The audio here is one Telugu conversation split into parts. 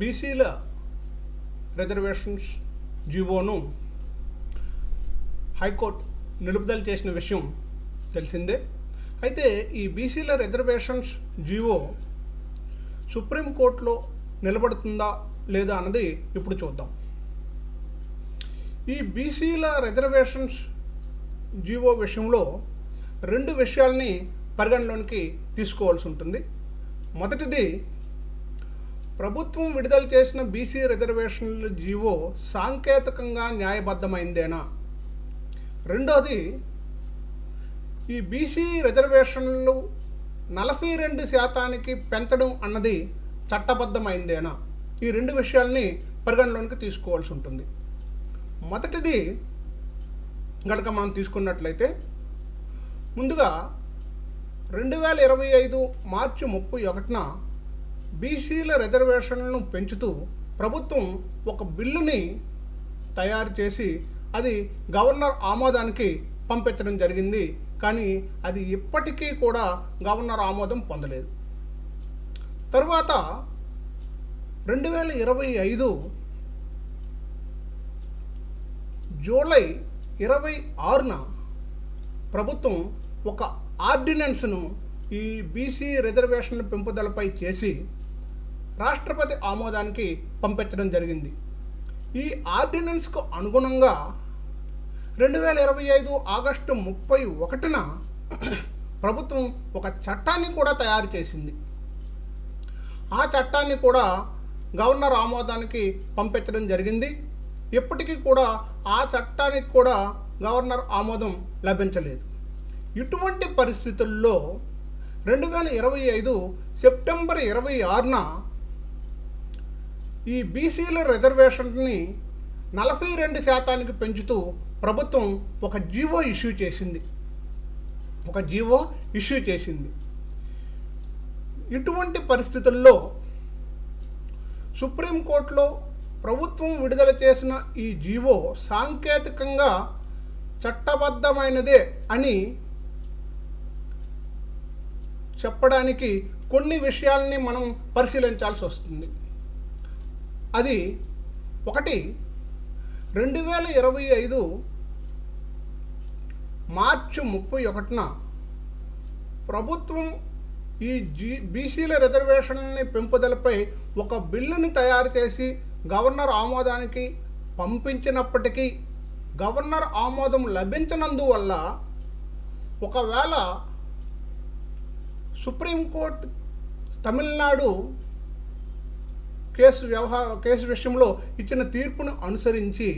బీసీల రిజర్వేషన్స్ జీవోను హైకోర్టు నిలుపుదల చేసిన విషయం తెలిసిందే. అయితే ఈ బీసీల రిజర్వేషన్స్ జీవో సుప్రీంకోర్టులో నిలబడుతుందా లేదా అన్నది ఇప్పుడు చూద్దాం. ఈ బీసీల రిజర్వేషన్స్ జీవో విషయంలో రెండు విషయాల్ని పరిగణలోనికి తీసుకోవాల్సి ఉంటుంది. మొదటిది ప్రభుత్వం విడుదల చేసిన బీసీ రిజర్వేషన్ల జీవో సాంకేతికంగా న్యాయబద్ధమైందేనా? రెండోది ఈ బీసీ రిజర్వేషన్లు నలభై రెండు శాతానికి పెంచడం అన్నది చట్టబద్ధమైందేనా? ఈ రెండు విషయాల్ని పరిగణలోనికి తీసుకోవాల్సి ఉంటుంది. మొదటిది గనక మనం తీసుకున్నట్లయితే ముందుగా రెండు వేల ఇరవై ఐదు మార్చి ముప్పై ఒకటిన బీసీల రిజర్వేషన్లను పెంచుతూ ప్రభుత్వం ఒక బిల్లుని తయారు చేసి అది గవర్నర్ ఆమోదానికి పంపించడం జరిగింది. కానీ అది ఇప్పటికీ కూడా గవర్నర్ ఆమోదం పొందలేదు. తరువాత రెండు వేల ఇరవై ఐదు జూలై ఇరవై ఆరున ప్రభుత్వం ఒక ఆర్డినెన్స్ను ఈ బీసీ రిజర్వేషన్ల పెంపుదలపై చేసి రాష్ట్రపతి ఆమోదానికి పంపించడం జరిగింది. ఈ ఆర్డినెన్స్కు అనుగుణంగా రెండు వేల ఇరవై ఐదు ఆగస్టు ముప్పై ఒకటిన ప్రభుత్వం ఒక చట్టాన్ని కూడా తయారు చేసింది. ఆ చట్టాన్ని కూడా గవర్నర్ ఆమోదానికి పంపించడం జరిగింది. ఇప్పటికీ కూడా ఆ చట్టానికి కూడా గవర్నర్ ఆమోదం లభించలేదు. ఇటువంటి పరిస్థితుల్లో రెండు వేల ఇరవై ఐదు సెప్టెంబర్ ఇరవై ఆరున ఈ బీసీల రిజర్వేషన్ని నలభై రెండు శాతానికి పెంచుతూ ప్రభుత్వం ఒక జీవో ఇష్యూ చేసింది. ఒక జీవో ఇష్యూ చేసింది. ఇటువంటి పరిస్థితుల్లో సుప్రీంకోర్టులో ప్రభుత్వం విడుదల చేసిన ఈ జీవో సాంకేతికంగా చట్టబద్ధమైనదే అని చెప్పడానికి కొన్ని విషయాల్ని మనం పరిశీలించాల్సి వస్తుంది. అది ఒకటి. రెండు వేల ఇరవై ఐదు మార్చి ముప్పై ఒకటిన ప్రభుత్వం ఈ జీ బీసీల రిజర్వేషన్ని పెంపుదలపై ఒక బిల్లుని తయారు చేసి గవర్నర్ ఆమోదానికి పంపించినప్పటికీ గవర్నర్ ఆమోదం లభించనందువల్ల ఒకవేళ సుప్రీంకోర్టు తమిళనాడు కేసు వ్యవహార కేసు విషయంలో ఇచ్చిన తీర్పును అనుసరించి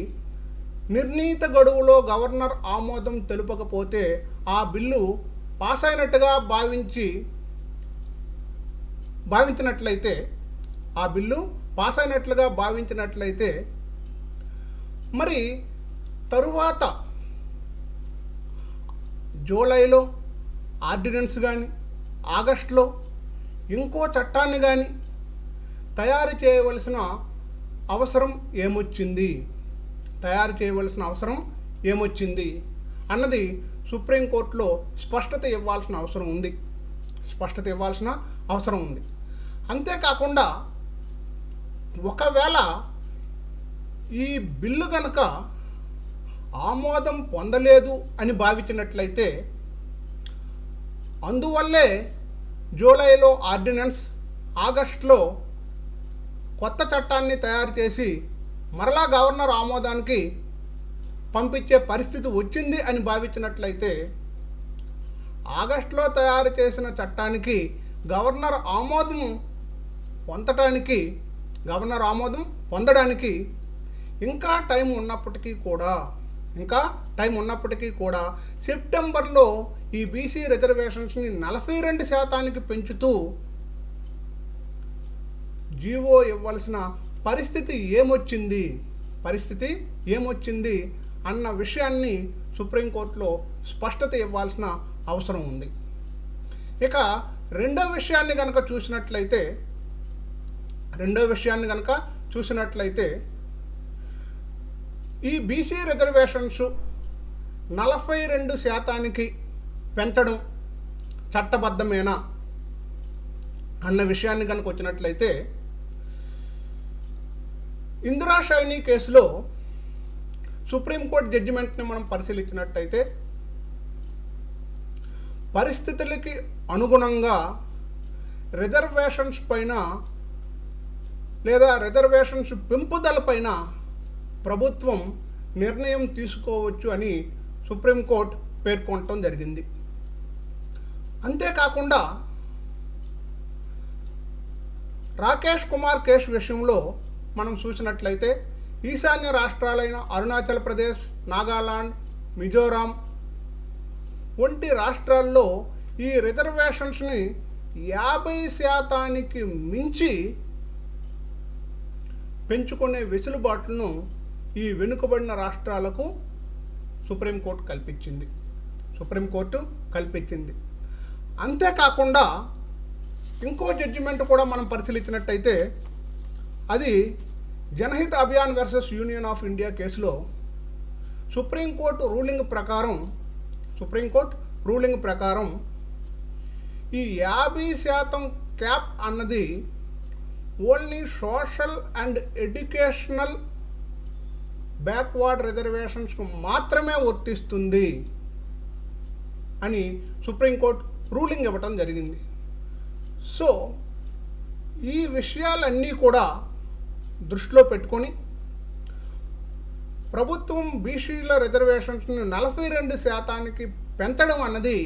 నిర్ణీత గడువులో గవర్నర్ ఆమోదం తెలుపకపోతే ఆ బిల్లు పాస్ అయినట్టుగా భావించి భావించినట్లయితే ఆ బిల్లు పాస్ అయినట్లుగా భావించినట్లయితే మరి తరువాత జూలైలో ఆర్డినెన్స్ కానీ ఆగస్టులో ఇంకో చట్టాన్ని కానీ తయారు చేయవలసిన అవసరం ఏమొచ్చింది? తయారు చేయవలసిన అవసరం ఏమొచ్చింది? అన్నది సుప్రీంకోర్టులో స్పష్టత ఇవ్వాల్సిన అవసరం ఉంది. స్పష్టత ఇవ్వాల్సిన అవసరం ఉంది. అంతేకాకుండా ఒకవేళ ఈ బిల్లు కనుక ఆమోదం పొందలేదు అని భావించినట్లయితే అందువల్లే జూలైలో ఆర్డినెన్స్ ఆగస్టులో కొత్త చట్టాన్ని తయారు చేసి మరలా గవర్నర్ ఆమోదానికి పంపించే పరిస్థితి వచ్చింది అని భావించినట్లయితే ఆగస్టులో తయారు చేసిన చట్టానికి గవర్నర్ ఆమోదం పొందటానికి గవర్నర్ ఆమోదం పొందడానికి ఇంకా టైం ఉన్నప్పటికీ కూడా ఇంకా టైం ఉన్నప్పటికీ కూడా సెప్టెంబర్లో ఈ బీసీ రిజర్వేషన్స్ని నలభై రెండు శాతానికి పెంచుతూ జీవో ఇవ్వాల్సిన పరిస్థితి ఏమొచ్చింది? పరిస్థితి ఏమొచ్చింది అన్న విషయాన్ని సుప్రీంకోర్టులో స్పష్టత ఇవ్వాల్సిన అవసరం ఉంది. ఇక రెండో విషయాన్ని కనుక చూసినట్లయితే రెండో విషయాన్ని కనుక చూసినట్లయితే ఈ బీసీ రిజర్వేషన్స్ నలభై రెండు శాతానికి పెంచడం చట్టబద్ధమేనా? అన్న విషయాన్ని కనుక వచ్చినట్లయితే ఇందిరా షైనీ కేసులో సుప్రీంకోర్టు జడ్జిమెంట్ని మనం పరిశీలించినట్టయితే పరిస్థితులకి అనుగుణంగా రిజర్వేషన్స్ పైన లేదా రిజర్వేషన్స్ పెంపుదల పైన ప్రభుత్వం నిర్ణయం తీసుకోవచ్చు అని సుప్రీంకోర్టు పేర్కొనటం జరిగింది. అంతేకాకుండా రాకేష్ కుమార్ కేసు విషయంలో మనం చూసినట్లయితే ఈశాన్య రాష్ట్రాలైన అరుణాచల్ ప్రదేశ్ నాగాలాండ్ మిజోరాం వంటి రాష్ట్రాల్లో ఈ రిజర్వేషన్స్ని యాభై శాతానికి మించి పెంచుకునే వెసులుబాట్లను ఈ వెనుకబడిన రాష్ట్రాలకు సుప్రీంకోర్టు కల్పించింది. సుప్రీంకోర్టు కల్పించింది. అంతేకాకుండా ఇంకో జడ్జిమెంట్ కూడా మనం పరిశీలించినట్టయితే అది Janhit Abhiyan versus union of India కేసులో సుప్రీంకోర్టు రూలింగ్ ప్రకారం సుప్రీంకోర్టు రూలింగ్ ప్రకారం ఈ యాభై శాతం క్యాప్ అన్నది only social and educational backward రిజర్వేషన్స్కు మాత్రమే వర్తిస్తుంది అని సుప్రీంకోర్టు రూలింగ్ ఇవ్వటం జరిగింది. సో ఈ విషయాలన్నీ కూడా దృష్టిలో పెట్టుకొని ప్రభుత్వం బీసీల రిజర్వేషన్స్ని నలభై రెండు శాతానికి పెంచడం అన్నది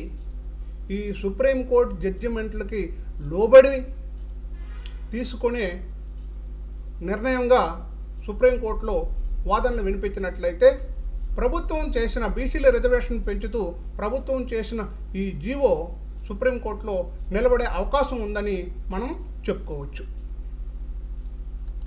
ఈ సుప్రీంకోర్టు జడ్జిమెంట్లకి లోబడి తీసుకునే నిర్ణయంగా సుప్రీంకోర్టులో వాదనలు వినిపించినట్లయితే ప్రభుత్వం చేసిన బీసీల రిజర్వేషన్ పెంచుతూ ప్రభుత్వం చేసిన ఈ జీవో సుప్రీంకోర్టులో నిలబడే అవకాశం ఉందని మనం చెప్పుకోవచ్చు.